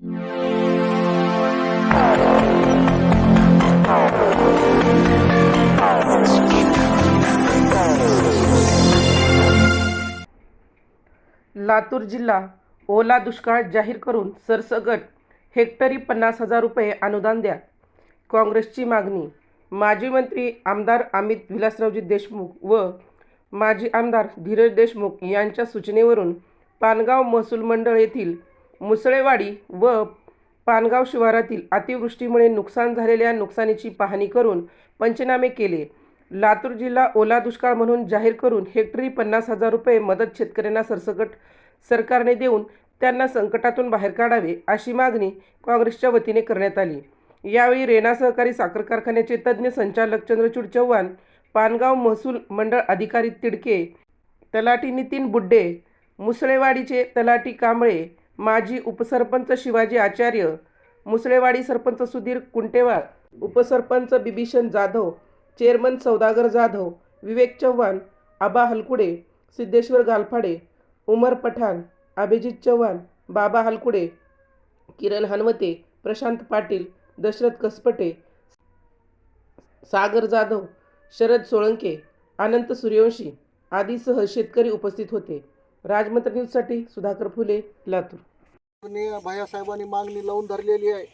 लातूर जिल्हा ओला दुष्काळ जाहीर करून सरसगट हेक्टरी पन्नास हजार रुपये अनुदान द्या. काँग्रेसची मागणी. माजी मंत्री आमदार अमित विलासरावजी देशमुख व माजी आमदार धीरज देशमुख यांच्या सूचनेवरून पानगाव महसूल मंडळ येथील मुसळेवाडी व पानगाव शिवारातील अतिवृष्टीमुळे नुकसान झालेल्या नुकसानीची पाहणी करून पंचनामे केले. लातूर जिल्हा ओला दुष्काळ म्हणून जाहीर करून हेक्टरी पन्नास हजार रुपये मदत शेतकऱ्यांना सरसकट सरकारने देऊन त्यांना संकटातून बाहेर काढावे अशी मागणी काँग्रेसच्या वतीने करण्यात आली. यावेळी रेणा सहकारी साखर कारखान्याचे तज्ज्ञ संचालक चंद्रचूड चव्हाण पानगाव महसूल मंडळ अधिकारी तिडके तलाठी नितीन बुड्डे मुसळेवाडीचे तलाठी कांबळे माजी उपसरपंच शिवाजी आचार्य मुसळेवाडी सरपंच सुधीर कुंटेवार उपसरपंच बिभीषण जाधव चेअरमन सौदागर जाधव विवेक चव्हाण आबा हलकुडे सिद्धेश्वर गालफाडे उमर पठाण अभिजित चव्हाण बाबा हलकुडे किरण हनवते प्रशांत पाटील दशरथ कसपटे सागर जाधव शरद सोळंके अनंत सूर्यवंशी आदीसह शेतकरी उपस्थित होते. राजमंत्र न्यूजसाठी सुधाकर फुले लातूर. भायासाहेबांनी मागणी लावून धरलेली आहे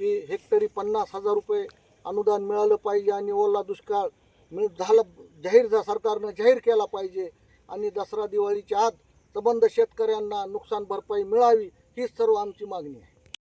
की हेक्टरी पन्नास हजार रुपये अनुदान मिळालं पाहिजे आणि ओला दुष्काळ मिळ झालं जाहीर झा सरकारनं जाहीर केला पाहिजे आणि दसरा दिवाळीच्या आत संबंध शेतकऱ्यांना नुकसान भरपाई मिळावी हीच सर्व आमची मागणी आहे.